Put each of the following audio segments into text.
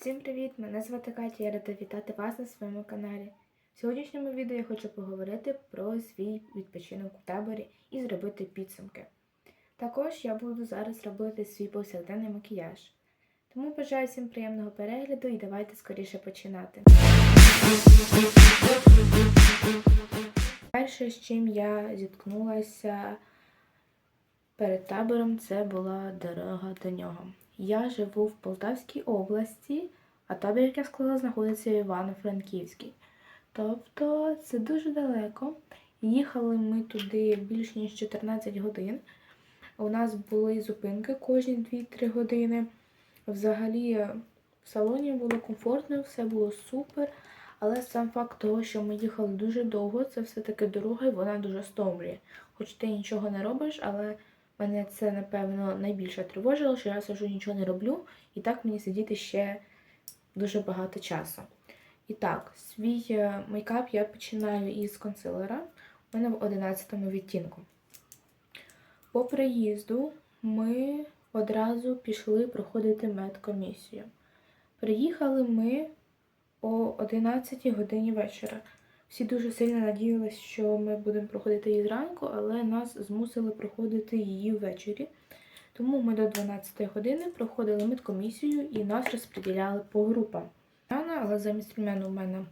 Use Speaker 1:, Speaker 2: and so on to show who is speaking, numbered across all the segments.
Speaker 1: Всім привіт! Мене звати Катя, я рада вітати вас на своєму каналі. В сьогоднішньому відео я хочу поговорити про свій відпочинок у таборі і зробити підсумки. Також я буду зараз робити свій повсякденний макіяж. Тому бажаю всім приємного перегляду і давайте скоріше починати. Перше, з чим я зіткнулася перед табором, це була дорога до нього. Я живу в Полтавській області, а табір, як я сказала, знаходиться в Івано-Франківській. Тобто це дуже далеко. Їхали ми туди більш ніж 14 годин. У нас були зупинки кожні 2-3 години. Взагалі в салоні було комфортно, все було супер. Але сам факт того, що ми їхали дуже довго, це все-таки дорога і вона дуже стомлює. Хоч ти нічого не робиш, але мене це, напевно, найбільше тривожило, що я сижу, нічого не роблю, і так мені сидіти ще дуже багато часу. І так, свій е, мейкап я починаю із консилера. У мене в 11 відтінку. По приїзду ми одразу пішли проходити медкомісію. Приїхали ми о 11 годині вечора. Всі дуже сильно надіялися, що ми будемо проходити її зранку, але нас змусили проходити її ввечері. Тому ми до 12 години проходили медкомісію і нас розподіляли по групам. Але замість румяну у мене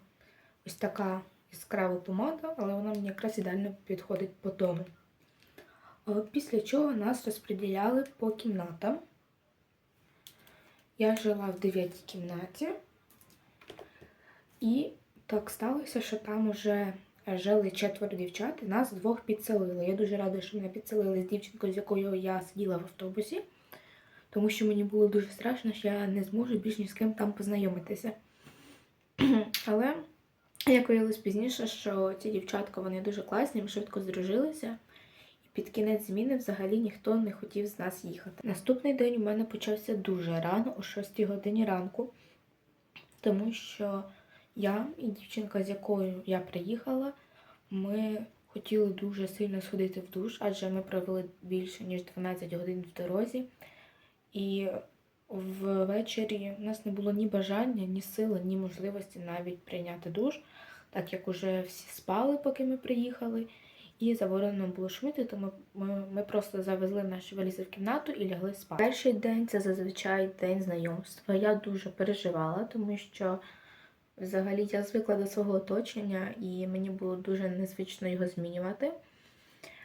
Speaker 1: ось така яскрава помада, але вона мені якраз ідеально підходить по тону. Е, Після чого нас розподіляли по кімнатам. Я жила в 9 кімнаті. І так сталося, що там уже жили четверо дівчат, і нас двох підселили. Я дуже рада, що мене підселили з дівчинкою, з якою я сиділа в автобусі, тому що мені було дуже страшно, що я не зможу більш ні з ким там познайомитися. Але як виявилось пізніше, що ці дівчатка вони дуже класні, ми швидко здружилися. Під кінець зміни взагалі ніхто не хотів з нас їхати. Наступний день у мене почався дуже рано, о 6 годині ранку, тому що я і дівчинка, з якою я приїхала, ми хотіли дуже сильно сходити в душ, адже ми провели більше ніж 12 годин в дорозі. І ввечері в нас не було ні бажання, ні сили, ні можливості навіть прийняти душ, так як уже всі спали, поки ми приїхали. І заборонено було шуміти, тому ми, ми просто завезли наші валізи в кімнату і лягли спати. Перший день це зазвичай день знайомства. Я дуже переживала, тому що Взагалі я звикла до свого оточення, і мені було дуже незвично його змінювати.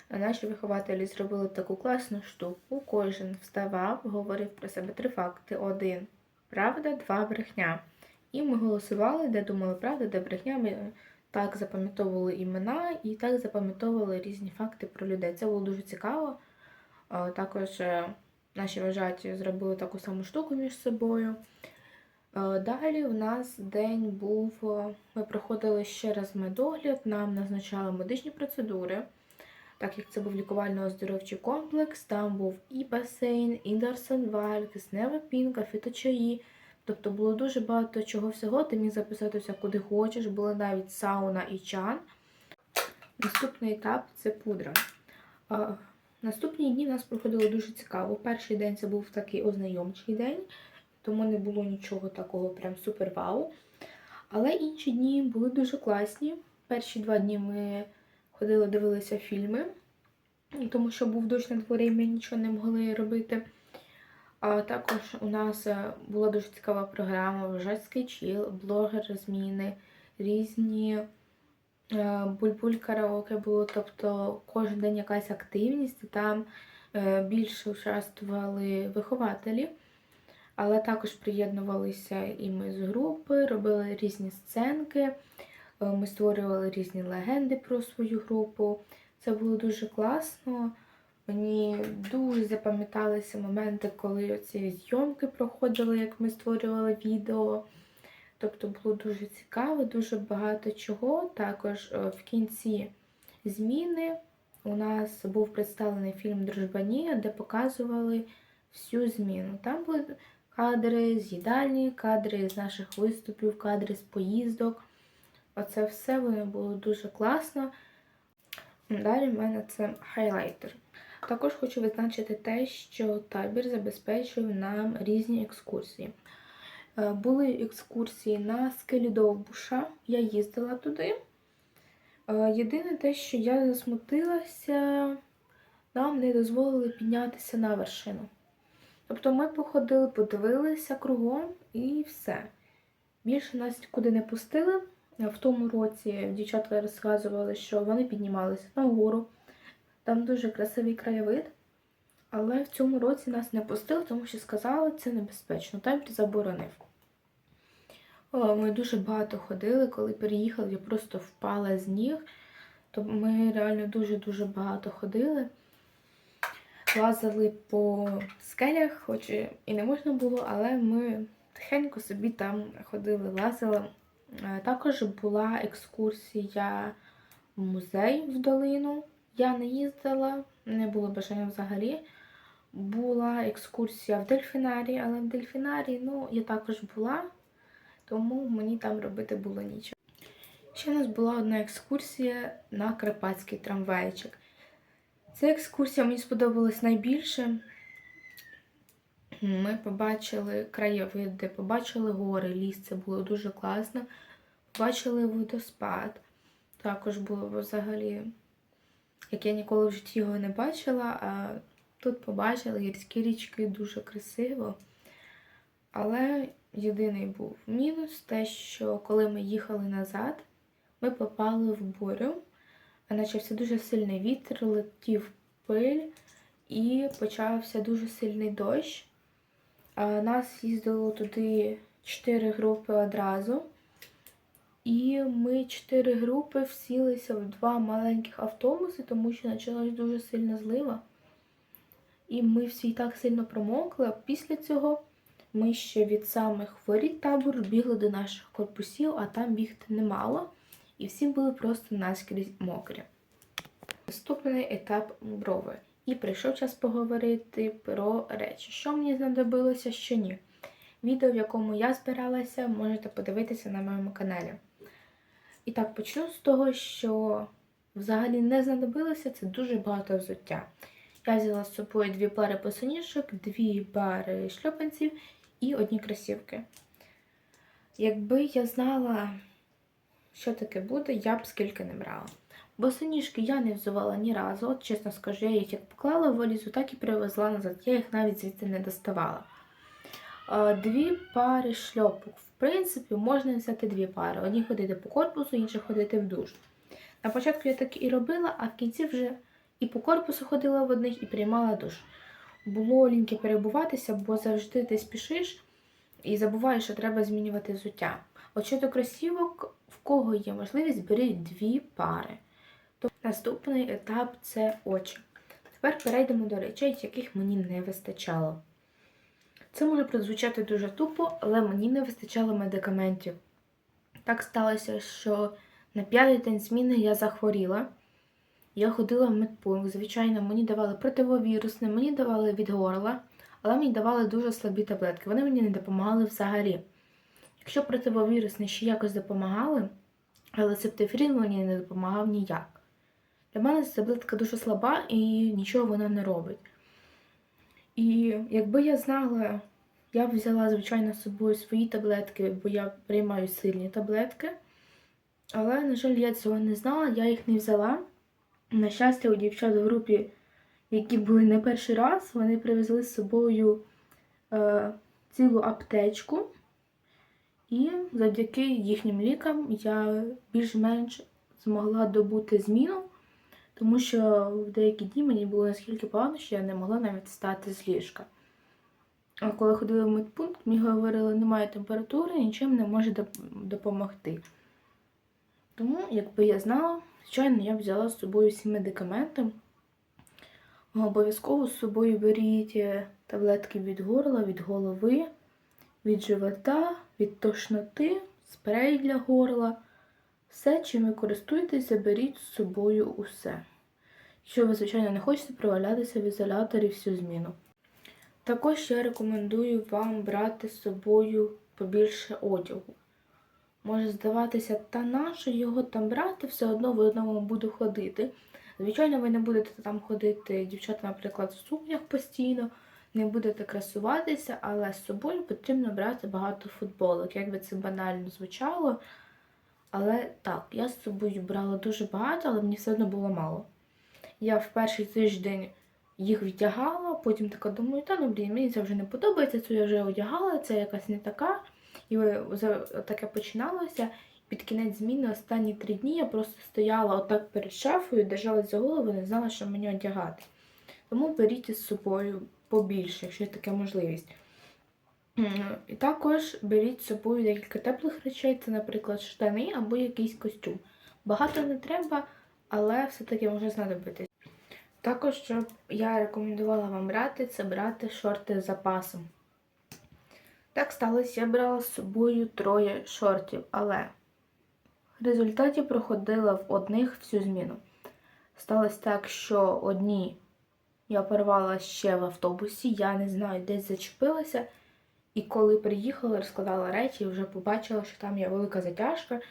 Speaker 1: Наші вихователі зробили таку класну штуку. Кожен вставав, говорив про себе три факти: один правда, два брехня. І ми голосували, де думали правда, де брехня. Ми так запам'ятовували імена і так запам'ятовували різні факти про людей. Це було дуже цікаво. Також е, наші вважаті зробили таку саму штуку між собою. Е, Далі у нас день був, е, ми проходили ще раз медогляд, нам назначали медичні процедури, так як це був лікувально-оздоровчий комплекс, там був і басейн, і дарсенваль, киснева пінка, фіточаї. Тобто було дуже багато чого всього, ти міг записатися куди хочеш, була навіть сауна і чан. Наступний етап це пудра. А, Наступні дні у нас проходили дуже цікаво. Перший день це був такий ознайомчий день тому не було нічого такого прям супер вау. Але інші дні були дуже класні. Перші два дні ми ходили, дивилися фільми, тому що був дощ на дворі, ми нічого не могли робити. А також у нас е, була дуже цікава програма, вважацький чіл, блогер зміни, різні е, бульбуль караоке було, тобто кожен день якась активність, і там е, більше участвували вихователі але також приєднувалися і ми з групи, робили різні сценки, е, ми створювали різні легенди про свою групу. Це було дуже класно. Мені дуже запам'яталися моменти, коли ці зйомки проходили, як ми створювали відео. Тобто було дуже цікаво, дуже багато чого. Також е, в кінці зміни у нас був представлений фільм Дружбанія, де показували всю зміну. Там були кадри з їдальні, кадри з наших виступів, кадри з поїздок. Оце все воно було дуже класно. Далі в мене це хайлайтер. Також хочу відзначити те, що табір забезпечив нам різні екскурсії. Е, Були екскурсії на скелі Довбуша. Я їздила туди. Е, Єдине те, що я засмутилася, нам не дозволили піднятися на вершину. Тобто ми походили, подивилися кругом і все. Більше нас нікуди не пустили. В тому році дівчатка розказували, що вони піднімалися на гору. Там дуже красивий краєвид. Але в цьому році нас не пустили, тому що сказали, це небезпечно. Там заборонив. Ми дуже багато ходили, коли переїхали, я просто впала з ніг. То ми реально дуже-дуже багато ходили. Лазили по скелях, хоч і не можна було, але ми тихенько собі там ходили, лазили. Е, Також була екскурсія в музей в долину. Я не їздила, не було бажання взагалі. Була екскурсія в дельфінарії, але в дельфінарії ну, я також була, тому мені там робити було нічого. Ще у нас була одна екскурсія на Карпатський трамвайчик. Ця екскурсія мені сподобалась найбільше. Ми побачили краєвиди, побачили гори, ліс, це було дуже класно. Побачили водоспад. Також було взагалі, як я ніколи в житті його не бачила, а тут побачили гірські річки дуже красиво. Але єдиний був мінус те, що коли ми їхали назад, ми попали в бурю. Почався дуже сильний вітер, летів пиль і почався дуже сильний дощ. Нас їздило туди чотири групи одразу. І ми чотири групи всілися в два маленьких автобуси, тому що почалась дуже сильна злива. І ми всі так сильно промокли. Після цього ми ще від самих воріт табору бігли до наших корпусів, а там бігти немало. І всі були просто наскрізь мокрі. Наступний етап брови. І прийшов час поговорити про речі, що мені знадобилося, що ні. Відео, в якому я збиралася, можете подивитися на моєму каналі. І так, почну з того, що взагалі не знадобилося це дуже багато взуття. Я взяла з собою дві пари босоніжок, дві пари шльопанців і одні кросівки. Якби я знала, що таке буде, я б скільки не брала. Босоніжки я не взувала ні разу, от чесно скажу, я їх як поклала в валізу, так і привезла назад. Я їх навіть звідти не доставала. Е, Дві пари шльопок. В принципі, можна взяти дві пари. Одні ходити по корпусу, інші ходити в душ. На початку я так і робила, а в кінці вже і по корпусу ходила в одних, і приймала душ. Було ліньки перебуватися, бо завжди ти спішиш і забуваєш, що треба змінювати взуття. От щодо кросівок, кого є можливість, беріть дві пари. Тобто наступний етап це очі. Тепер перейдемо до речей, яких мені не вистачало. Це може прозвучати дуже тупо, але мені не вистачало медикаментів. Так сталося, що на п'ятий день зміни я захворіла. Я ходила в медпункт. Звичайно, мені давали противовірусне, мені давали від горла, але мені давали дуже слабі таблетки. Вони мені не допомагали взагалі. Якщо противовірусні ще якось допомагали, але септифрін мені не допомагав ніяк. Для мене ця таблетка дуже слаба і нічого вона не робить. І якби я знала, я б взяла, звичайно, з собою свої таблетки, бо я приймаю сильні таблетки. Але, на жаль, я цього не знала, я їх не взяла. На щастя, у дівчат в групі, які були не перший раз, вони привезли з собою е, цілу аптечку. І завдяки їхнім лікам я більш-менш змогла добути зміну, тому що в деякі дні мені було наскільки погано, що я не могла навіть встати з ліжка. А коли ходила в медпункт, мені говорили, немає температури, нічим не може допомогти. Тому, якби я знала, звичайно, я б взяла з собою всі медикаменти. Обов'язково з собою беріть е, таблетки від горла, від голови, від живота, від тошноти, спрей для горла. Все, чим ви користуєтеся, беріть з собою усе. Якщо ви, звичайно, не хочете провалятися в ізоляторі всю зміну. Також я рекомендую вам брати з собою побільше одягу. Може здаватися, та нащо його там брати, все одно в одному буду ходити. Звичайно, ви не будете там ходити, дівчата, наприклад, в сукнях постійно, не будете красуватися, але з собою потрібно брати багато футболок. Як би це банально звучало. Але так, я з собою брала дуже багато, але мені все одно було мало. Я в перший тиждень їх вдягала, потім така думаю, та ну блін, мені це вже не подобається, це я вже одягала, це якась не така. І таке починалося. Під кінець зміни останні три дні я просто стояла отак перед шафою, держалась за голову, не знала, що мені одягати. Тому беріть із собою побільше, якщо є така можливість. І також беріть з собою декілька теплих речей, це, наприклад, штани або якийсь костюм. Багато не треба, але все-таки може знадобитись. Також, що я рекомендувала вам брати, це брати шорти з запасом. Так сталося, я брала з собою троє шортів, але в результаті проходила в одних всю зміну. Сталося так, що одні я порвала ще в автобусі, я не знаю, десь зачепилася. І коли приїхала, розкладала речі, вже побачила, що там є велика затяжка.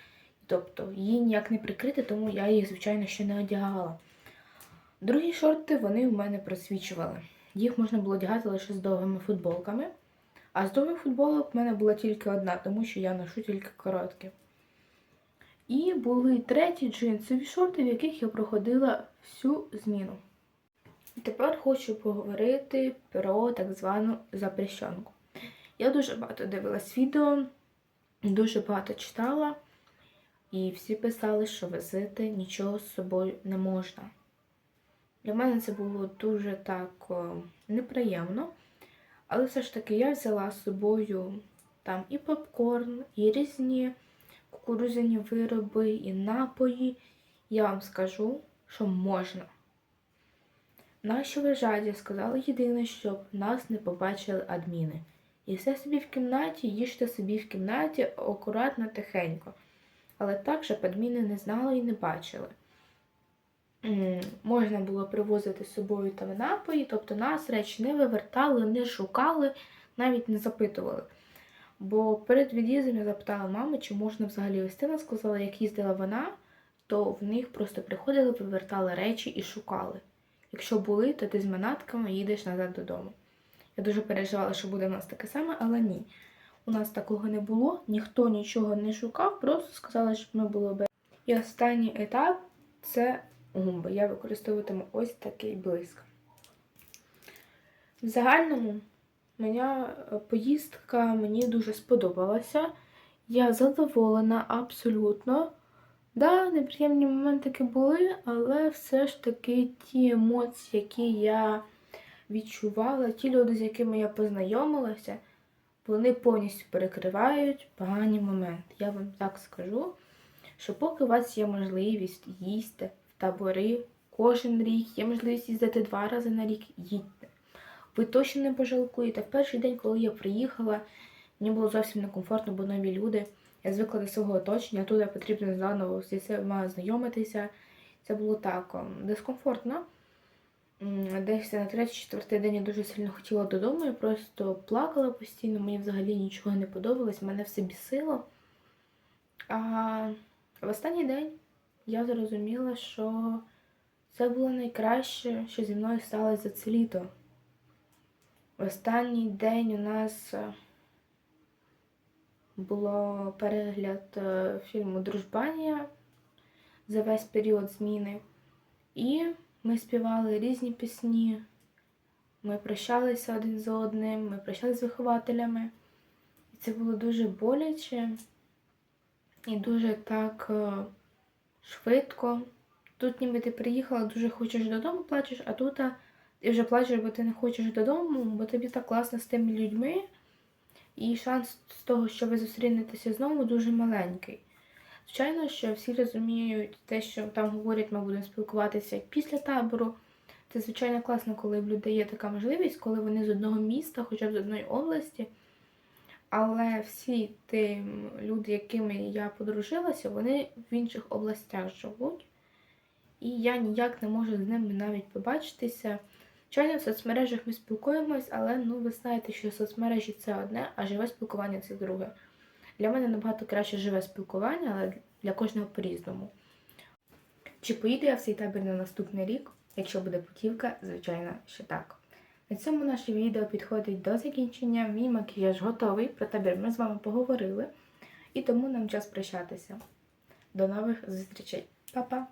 Speaker 1: Тобто її ніяк не прикрити, тому я їх, звичайно, ще не одягала. Другі шорти вони в мене просвічували. Їх можна було одягати лише з довгими футболками. А з довгих футболок в мене була тільки одна, тому що я ношу тільки короткі. І були треті джинсові шорти, в яких я проходила всю зміну. Тепер хочу поговорити про так звану запрещенку. Я дуже багато дивилась відео, дуже багато читала, і всі писали, що возити нічого з собою не можна. Для мене це було дуже так неприємно. Але все ж таки я взяла з собою там і попкорн, і різні кукурудзяні вироби, і напої. Я вам скажу, що можна. Наші вижаді сказали єдине, щоб нас не побачили адміни. І все собі в кімнаті, їжте собі в кімнаті акуратно, тихенько. Але так, щоб адміни не знали і не бачили. Можна було привозити з собою там напої, тобто нас речі не вивертали, не шукали, навіть не запитували. Бо перед від'їздом я запитала маму, чи можна взагалі вести. Вона сказала, як їздила вона, то в них просто приходили, вивертали речі і шукали. Якщо були, то ти з манатками їдеш назад додому. Я дуже переживала, що буде в нас таке саме, але ні. У нас такого не було, ніхто нічого не шукав, просто сказали, щоб ми було без. І останній етап це гумби. Я використовуватиму ось такий блиск. В загальному моя е, поїздка мені дуже сподобалася. Я задоволена абсолютно. Да, неприємні моментики були, але все ж таки ті емоції, які я відчувала, ті люди, з якими я познайомилася, вони повністю перекривають погані моменти. Я вам так скажу, що поки у вас є можливість їсти в табори кожен рік, є можливість їздити два рази на рік, їдьте. Ви точно не пожалкуєте. В перший день, коли я приїхала, мені було зовсім некомфортно, бо нові люди. Я звикла до свого оточення, туди потрібно заново зі всіма знайомитися. Це було так дискомфортно. Десь на третій-четвертий день я дуже сильно хотіла додому, я просто плакала постійно, мені взагалі нічого не подобалось, мене все бісило. А в останній день я зрозуміла, що це було найкраще, що зі мною сталося за це літо. В останній день у нас е, було перегляд е, фільму Дружбанія за весь період зміни. І ми співали різні пісні. Ми прощалися один з одним, ми прощалися з вихователями. І це було дуже боляче і дуже так е, швидко. Тут ніби ти приїхала, дуже хочеш додому, плачеш, а тут ти вже плачеш, бо ти не хочеш додому, бо тобі так класно з тими людьми. І шанс з того, що ви зустрінетеся знову, дуже маленький. Звичайно, що всі розуміють те, що там говорять, ми будемо спілкуватися після табору. Це звичайно класно, коли в людей є така можливість, коли вони з одного міста, хоча б з одної області. Але всі ті люди, якими я подружилася, вони в інших областях живуть. І я ніяк не можу з ними навіть побачитися. Звичайно, в соцмережах ми спілкуємось, але ну ви знаєте, що соцмережі це одне, а живе спілкування це друге. Для мене набагато краще живе спілкування, але для кожного по-різному. Чи поїду я в цей табір на наступний рік? Якщо буде путівка, звичайно, що так. На цьому наше відео підходить до закінчення. Мій макіяж готовий, про табір ми з вами поговорили. І тому нам час прощатися. До нових зустрічей. Па-па!